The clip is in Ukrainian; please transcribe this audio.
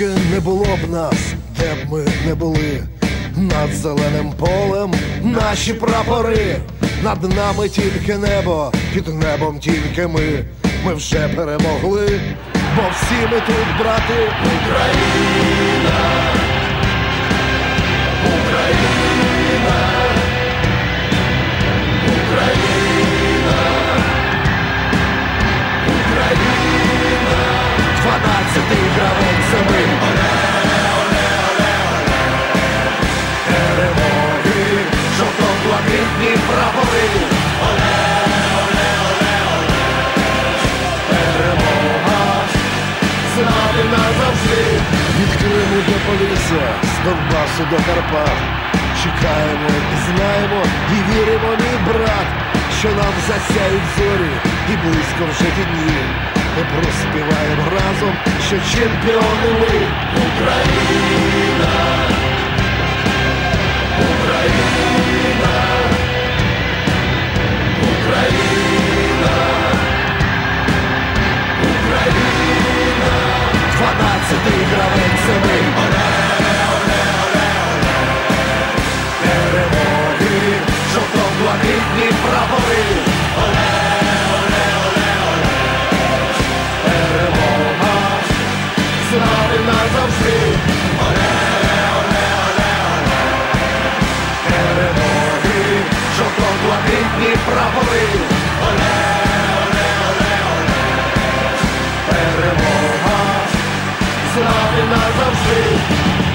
Скільки не було б нас, де б ми не були, над зеленим полем наші прапори, над нами тільки небо, під небом тільки ми. Ми вже перемогли, бо всі ми тут, брати, Україна, Україна, Україна, Україна, дванадцятий Від Криму до Полісся, з Донбасу до Карпат. Чекаємо і знаємо, і віримо, мій брат, що нам засяють зорі і близько вже ті дні. Ми проспіваємо разом, що чемпіони ми Україна, нами назавжди. Перемоги, жовто-блакитні прапори. Перемога слави назавжди.